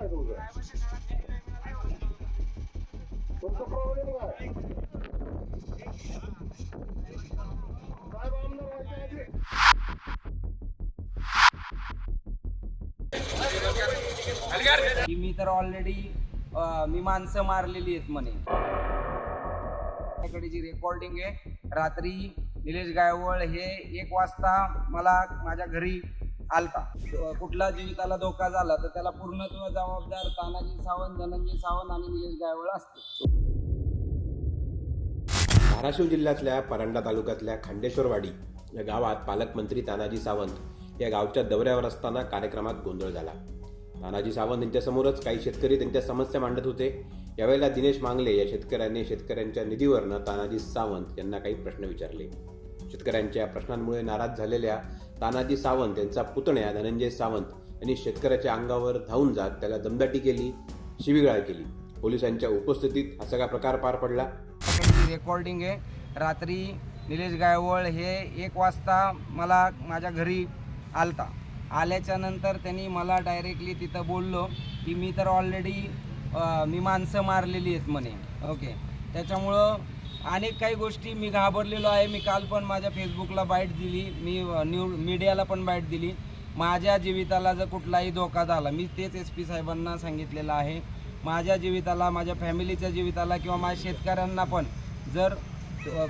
काय तुमचं तुमचा प्रॉब्लेम काय साहेब आमदार व्हायच्या आधी की मी तर ऑलरेडी मी माणसं मारलेली आहेत म्हणे. माझ्याकडे जी रेकॉर्डिंग आहे रात्री निलेश गायवळ हे एक वाजता मला माझ्या घरी आलता कुठला जीविताला धोका झाला तर त्याला पूर्णत्व जबाबदार तानाजी सावंत धनंजय सावंत आणि निलेश गायवळ असते धाराशिव जिल्ह्यातल्या परांडा तालुक्यातल्या खांडेश्वरवाडी या गावात पालकमंत्री तानाजी सावंत या गावच्या दौऱ्यावर असताना कार्यक्रमात गोंधळ झाला. तानाजी सावंत यांच्यासमोरच काही शेतकरी त्यांच्या समस्या मांडत होते. यावेळेला दिनेश मांगले या शेतकऱ्यांनी शेतकऱ्यांच्या निधीवरनं तानाजी सावंत यांना काही प्रश्न विचारले. शेतकऱ्यांच्या प्रश्नांमुळे नाराज झालेल्या तानाजी सावंत यांचा पुतण्या धनंजय सावंत यांनी शेतकऱ्याच्या अंगावर धावून जात त्याला दमदाटी केली शिवीगाळ केली. पोलिसांच्या उपस्थितीत हा सगळा प्रकार पार पडला. रेकॉर्डिंग आहे. रात्री निलेश गायवळ हे एक वाजता मला माझ्या घरी आलता. आल्याच्यानंतर त्यांनी मला डायरेक्टली तिथं बोललो की मी तर ऑलरेडी मी माणसं मारलेली आहेत म्हणे. ओके त्याच्यामुळं अनेक काही गोष्टी मी घाबरलेलो आहे. मी काल पण माझ्या फेसबुकला बाईट दिली. मी न्यू मीडियाला पण बाईट दिली. माझ्या जीविताला जर कुठलाही धोका झाला मी तेच एस पी साहेबांना सांगितलेलं आहे. माझ्या जीविताला माझ्या फॅमिलीच्या जीविताला किंवा माझ्या शेतकऱ्यांना पण जर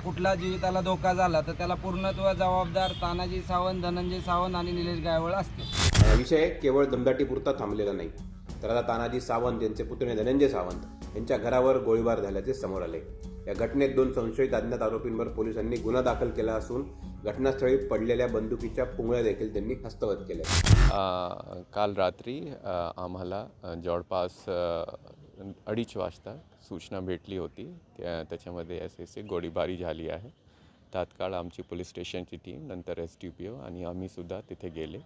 कुठला जीविताला धोका झाला तर त्याला पूर्णत्व जबाबदार तानाजी सावंत धनंजय सावंत आणि निलेश गायवळ असते विषय केवळ दमदाटीपुरता थांबलेला नाही. तर आता तानाजी सावंत यांचे पुतणे धनंजय सावंत. यांच्या घरावर गोळीबार झाल्याचे समोर आले. या घटनेत दोन संशयित अज्ञात आरोपींवर पोलिसांनी गुन्हा दाखल केला असून घटनास्थळी पडलेल्या बंदुकीच्या पुंगळ्या देखील त्यांनी हस्तगत केल्या. काल रात्री आम्हाला जवळपास अडीच वाजता सूचना भेटली होती. त्या त्याच्यामध्ये एस एस गोळीबारी झाली आहे. तात्काळ आमची पोलीस स्टेशनची टीम नंतर एस टी पी ओ आणि आम्हीसुद्धा तिथे गेले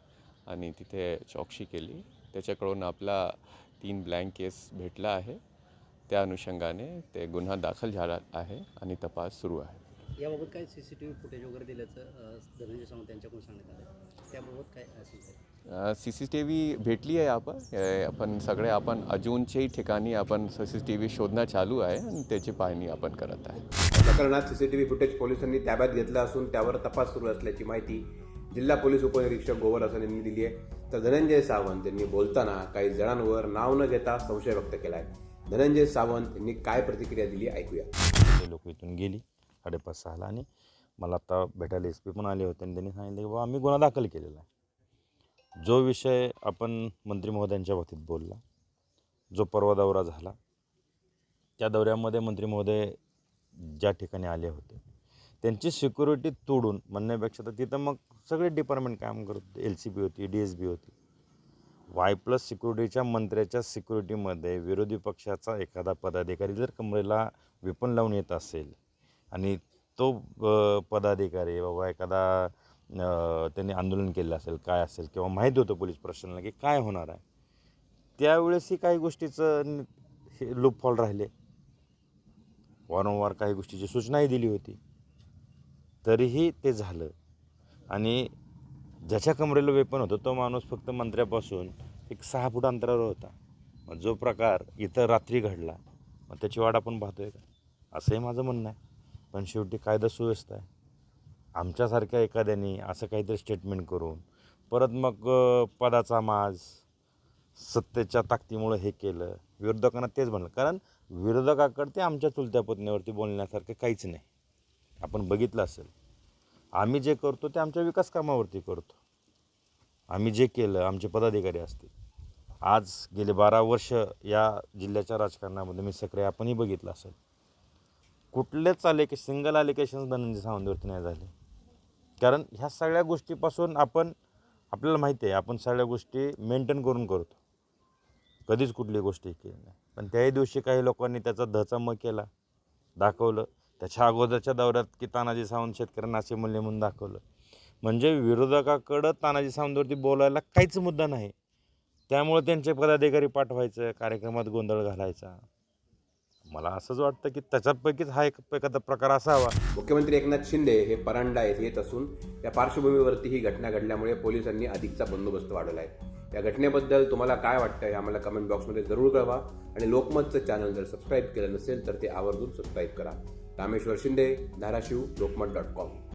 आणि तिथे चौकशी केली. त्याच्याकडून आपला तीन ब्लँक केस भेटला आहे. त्या अनुषंगाने ते गुन्हा दाखल झाला आहे आणि तपास सुरू आहे. याबाबत काय C C T V footage वगैरे दिल्याचं धनंजय सावंत यांच्याकडून सांगण्यात आलं त्याबाबत काय असेल? सी सी टी व्ही भेटली आहे आपण आपण सगळे आपण अजूनच्याही ठिकाणी आपण सी सी टी व्ही शोधणं चालू आहे आणि त्याची पाहणी आपण करत आहे. प्रकरणात सीसीटीव्ही फुटेज पोलिसांनी ताब्यात घेतलं असून त्यावर तपास सुरू असल्याची माहिती जिल्हा पोलीस उपनिरीक्षक गोवर हसन यांनी दिली आहे. तर धनंजय सावंत यांनी बोलताना काही जणांवर नाव न घेता संशय व्यक्त केला आहे धनंजय सावंत यांनी काय प्रतिक्रिया दिली ऐकूया. लोक इथून गेली साडेपाच सहाला आणि मला आता भेटायला एस पी पण आले होते आणि त्यांनी सांगितलं की बाबा आम्ही गुन्हा दाखल केलेला आहे. जो विषय आपण मंत्री महोदयांच्या बाबतीत बोलला जो परवा दौरा झाला त्या दौऱ्यामध्ये मंत्री महोदय ज्या ठिकाणी आले होते त्यांची सिक्युरिटी तोडून म्हणण्यापेक्षा तर तिथं मग सगळे डिपार्टमेंट काम करत होते. एल सी बी होती डी एस बी होती. वाय प्लस सिक्युरिटीच्या मंत्र्याच्या सिक्युरिटीमध्ये विरोधी पक्षाचा एखादा पदाधिकारी जर कमरेला विपण लावून येत असेल आणि तो पदाधिकारी बाबा एखादा त्यांनी आंदोलन केलं असेल काय असेल किंवा माहीत होतं पोलीस प्रशासनाला की काय होणार आहे त्यावेळेसही काही गोष्टीचं हे लूपफॉल राहिले. वारंवार काही गोष्टीची सूचनाही दिली होती. तरीही ते झालं. आणि ज्याच्या कमरेला वेपन होतं तो माणूस फक्त मंत्र्यापासून एक सहा फूट अंतरावर होता. मग जो प्रकार इथं रात्री घडला मग त्याची वाट आपण पाहतोय का? असंही माझं म्हणणं आहे. पण शेवटी कायदा सुव्यवस्था आहे. आमच्यासारख्या एखाद्याने असं काहीतरी स्टेटमेंट करून परत मग पदाचा माज सत्तेच्या ताकदीमुळं हे केलं. विरोधकांना तेच म्हणलं. कारण विरोधकाकडे ते आमच्या चुलत्या पत्नीवरती बोलण्यासारखं काहीच नाही. आपण बघितलं असेल. आम्ही जे करतो ते आमच्या विकास कामावरती करतो. आम्ही जे केलं आमचे पदाधिकारी असतील. आज गेले बारा वर्ष या जिल्ह्याच्या राजकारणामध्ये मी सक्रिय आपणही बघितलं असेल. कुठलेच आलेके सिंगल आलिकेशन्स धनंजय सावंतवरती नाही झाले. कारण ह्या सगळ्या गोष्टीपासून आपण आपल्याला माहिती आहे आपण सगळ्या गोष्टी मेंटेन करून करतो. कधीच कुठली गोष्टी केली नाही. पण त्याही दिवशी काही लोकांनी त्याचा धचा म केला दाखवलं. त्याच्या अगोदरच्या दौऱ्यात की तानाजी सावंत शेतकऱ्यांना असे मूल्य म्हणून दाखवलं. म्हणजे विरोधकाकडं तानाजी सावंतवरती बोलायला काहीच मुद्दा नाही. त्यामुळे त्यांचे पदाधिकारी पाठवायचं कार्यक्रमात गोंधळ घालायचा. मला असंच वाटतं की त्याच्यापैकीच हा एक एखादा प्रकार असावा. मुख्यमंत्री एकनाथ शिंदे हे परांडा येथे येत असून त्या पार्श्वभूमीवरती ही घटना घडल्यामुळे पोलिसांनी अधिकचा बंदोबस्त वाढवला आहे या घटनेबद्दल तुम्हाला काय वाटतं हे आम्हाला कमेंट बॉक्समध्ये जरूर कळवा आणि लोकमतचं चॅनल जर सबस्क्राईब केलं नसेल तर ते आवर्जून सबस्क्राईब करा. Rameshwar Shinde Dharashiv Lokmat dot com.